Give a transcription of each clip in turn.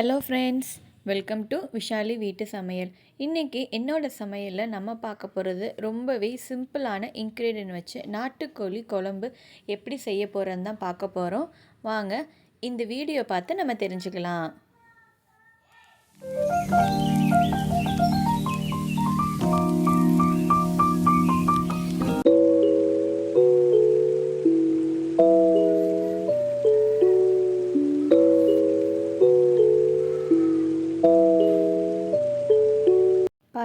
Hello friends welcome to Vishali வீட்டு சமையல் இன்றைக்கி என்னோடய சமையலில் நம்ம பார்க்க போகிறது ரொம்பவே சிம்பிளான இன்க்ரீடியன்ட் வச்சு நாட்டுக்கோழி குழம்பு எப்படி செய்ய போகிறோன்னு தான் பார்க்க போகிறோம் வாங்க இந்த வீடியோ பார்த்து நம்ம தெரிஞ்சுக்கலாம்.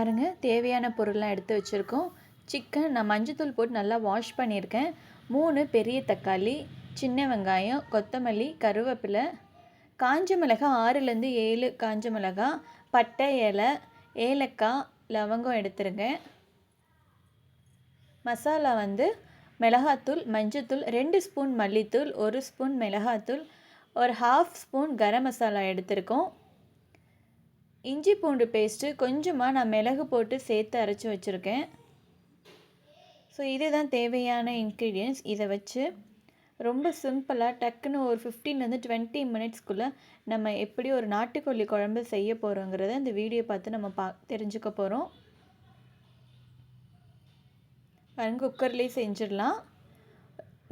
பாருங்கள் தேவையான பொருள்லாம் எடுத்து வச்சுருக்கோம். சிக்கன் நான் மஞ்சத்தூள் போட்டு நல்லா வாஷ் பண்ணியிருக்கேன். மூணு பெரிய தக்காளி சின்ன வெங்காயம் கொத்தமல்லி கருவேப்பிலை காஞ்ச மிளகாய் ஆறுலேருந்து ஏழு காஞ்ச மிளகாய் பட்டை இலை ஏலக்காய் லவங்கம் எடுத்துருங்க மசாலா வந்து மிளகாத்தூள் மஞ்சத்தூள் ரெண்டு ஸ்பூன் மல்லித்தூள் ஒரு ஸ்பூன் மிளகாத்தூள் ஒரு ஹாஃப் ஸ்பூன் கரம் மசாலா எடுத்திருக்கோம். இஞ்சி பூண்டு பேஸ்ட்டு கொஞ்சமாக நான் மிளகு போட்டு சேர்த்து அரைச்சி வச்சுருக்கேன். ஸோ இதுதான் தேவையான இன்க்ரீடியன்ஸ் இதை வச்சு ரொம்ப சிம்பிளாக டக்குன்னு ஒரு ஃபிஃப்டீன்லேருந்து டுவெண்ட்டி மினிட்ஸ்க்குள்ளே நம்ம எப்படி ஒரு நாட்டுக்கோழி குழம்பு செய்ய போகிறோங்கிறத இந்த வீடியோ பார்த்து நம்ம பா தெரிஞ்சுக்க போகிறோம் பாருங்க குக்கர்லேயே செஞ்சிடலாம்.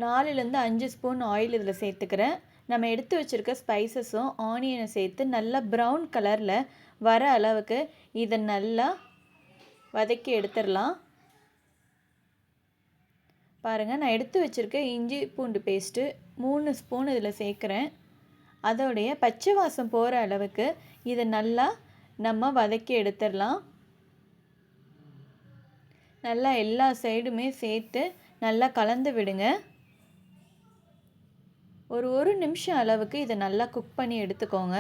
நாலுலேருந்து அஞ்சு ஸ்பூன் ஆயில் இதில் சேர்த்துக்கிறேன். நம்ம எடுத்து வச்சுருக்க ஸ்பைசஸும் ஆனியனை சேர்த்து நல்லா ப்ரௌன் கலரில் வர அளவுக்கு இதை நல்லா வதக்கி எடுத்துடலாம். பாருங்கள் நான் எடுத்து வச்சுருக்க இஞ்சி பூண்டு பேஸ்ட்டு மூணு ஸ்பூன் இதில் சேர்க்குறேன். அதோடைய பச்சை வாசம் போகிற அளவுக்கு இதை நல்லா நம்ம வதக்கி எடுத்துடலாம். நல்லா எல்லா சைடுமே சேர்த்து நல்லா கலந்து விடுங்க. ஒரு ஒரு நிமிஷம் அளவுக்கு இதை நல்லா குக் பண்ணி எடுத்துக்கோங்க.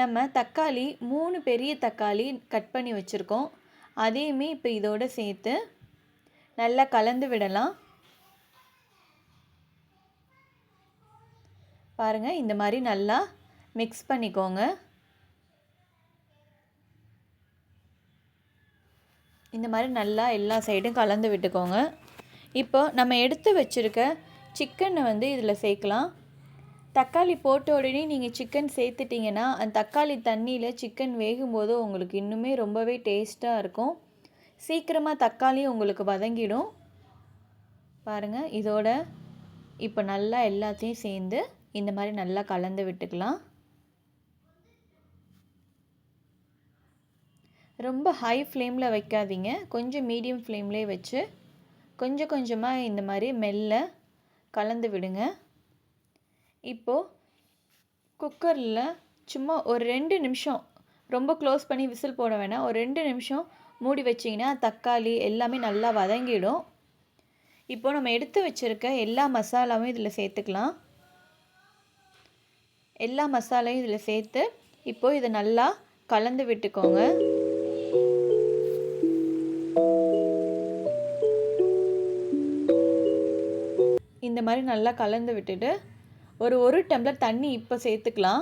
நம்ம தக்காளி மூணு பெரிய தக்காளி கட் பண்ணி வச்சுருக்கோம். அதையுமே இப்போ இதோடு சேர்த்து நல்லா கலந்து விடலாம். பாருங்கள் இந்த மாதிரி நல்லா மிக்ஸ் பண்ணிக்கோங்க. இந்த மாதிரி நல்லா எல்லா சைடும் கலந்து விட்டுக்கோங்க. இப்போ நம்ம எடுத்து வச்சுருக்க சிக்கனை வந்து இதில் சேர்க்கலாம். தக்காளி போட்ட உடனே நீங்கள் சிக்கன் சேர்த்துட்டிங்கன்னா அந்த தக்காளி தண்ணியில் சிக்கன் வேகும்போது உங்களுக்கு இன்னுமே ரொம்பவே டேஸ்ட்டாக இருக்கும். சீக்கிரமாக தக்காளி உங்களுக்கு வதங்கிடும். பாருங்கள் இதோட இப்போ நல்லா எல்லாத்தையும் சேர்ந்து இந்த மாதிரி நல்லா கலந்து விட்டுக்கலாம். ரொம்ப ஹை ஃப்ளேமில் வைக்காதீங்க. கொஞ்சம் மீடியம் ஃப்ளேம்லேயே வச்சு கொஞ்சம் கொஞ்சமாக இந்த மாதிரி மெல்ல கலந்து விடுங்க. இப்போது குக்கரில் சும்மா ஒரு ரெண்டு நிமிஷம் ரொம்ப க்ளோஸ் பண்ணி விசில் போட வேணாம். ஒரு ரெண்டு நிமிஷம் மூடி வச்சிங்கன்னா தக்காளி எல்லாமே நல்லா வதங்கிடும். இப்போது நம்ம எடுத்து வச்சுருக்க எல்லா மசாலாவும் இதில் சேர்த்துக்கலாம். எல்லா மசாலையும் இதில் சேர்த்து இப்போது இதை நல்லா கலந்து விட்டுக்கோங்க. இந்த மாதிரி நல்லா கலந்து விட்டுட்டு ஒரு ஒரு டம்ளர் தண்ணி இப்போ சேர்த்துக்கலாம்.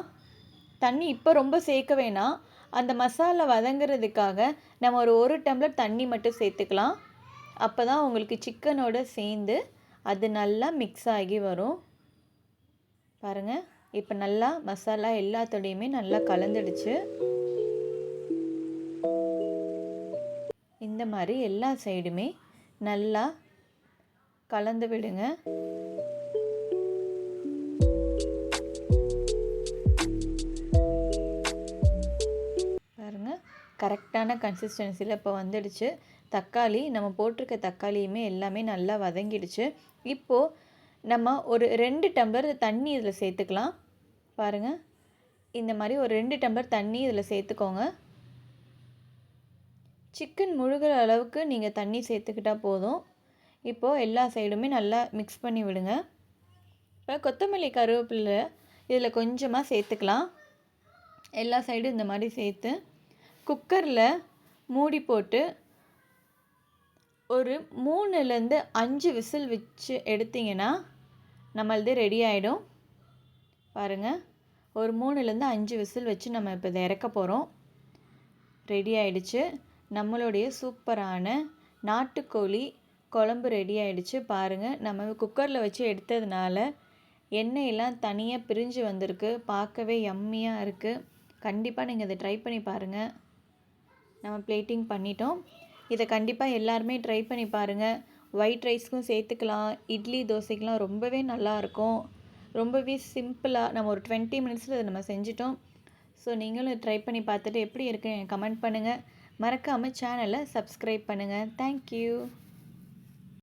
தண்ணி இப்போ ரொம்ப சேர்க்க வேணாம். அந்த மசாலா வதங்கிறதுக்காக நம்ம ஒரு ஒரு டம்ளர் தண்ணி மட்டும் சேர்த்துக்கலாம். அப்போ தான் உங்களுக்கு சிக்கனோட சேர்ந்து அது நல்லா மிக்ஸ் ஆகி வரும். பாருங்கள் இப்போ நல்லா மசாலா எல்லாத்தோடையுமே நல்லா கலந்துடுச்சு. இந்த மாதிரி எல்லா சைடுமே நல்லா கலந்து விடுங்க. கரெக்டான கன்சிஸ்டன்சியில் இப்போ வந்துடுச்சு. தக்காளி நம்ம போட்டிருக்க தக்காளியுமே எல்லாமே நல்லா வதங்கிடுச்சு. இப்போது நம்ம ஒரு ரெண்டு டம்ளர் தண்ணி இதில் சேர்த்துக்கலாம். பாருங்கள் இந்த மாதிரி ஒரு ரெண்டு டம்ளர் தண்ணி இதில் சேர்த்துக்கோங்க. சிக்கன் முழுகிற அளவுக்கு நீங்கள் தண்ணி சேர்த்துக்கிட்டால் போதும். இப்போது எல்லா சைடுமே நல்லா மிக்ஸ் பண்ணி விடுங்க. இப்போ கொத்தமல்லி கருவேப்பிலை இதில் கொஞ்சமாக சேர்த்துக்கலாம். எல்லா சைடும் இந்த மாதிரி சேர்த்து குக்கரில் மூடி போட்டு ஒரு மூணுலேருந்து அஞ்சு விசில் வச்சு எடுத்திங்கன்னா நம்மளது ரெடி ஆகிடும் பாருங்கள் ஒரு மூணுலேருந்து அஞ்சு விசில் வச்சு நம்ம இப்போ இதை இறக்க போகிறோம் ரெடி ஆகிடுச்சு நம்மளுடைய சூப்பரான நாட்டுக்கோழி குழம்பு ரெடி ஆகிடுச்சு பாருங்கள் நம்ம குக்கரில் வச்சு எடுத்ததுனால எண்ணெயெல்லாம் தனியாக பிரிஞ்சு வந்திருக்கு. பார்க்கவே எம்மியாக இருக்குது கண்டிப்பாக நீங்கள் இதை ட்ரை பண்ணி பாருங்கள் நம்ம பிளேட்டிங் பண்ணிட்டோம். இதை கண்டிப்பாக எல்லாருமே ட்ரை பண்ணி பாருங்கள் ஒயிட் ரைஸ்க்கும் சேர்த்துக்கலாம். இட்லி தோசைக்கெலாம் ரொம்பவே நல்லாயிருக்கும் ரொம்பவே சிம்பிளாக நம்ம ஒரு டுவெண்ட்டி மினிட்ஸில் இதை நம்ம செஞ்சிட்டோம். ஸோ நீங்களும் ட்ரை பண்ணி பார்த்துட்டு எப்படி இருக்குன்னு கமெண்ட் பண்ணுங்கள் மறக்காமல் சேனலை சப்ஸ்கிரைப் பண்ணுங்கள் தேங்க்யூ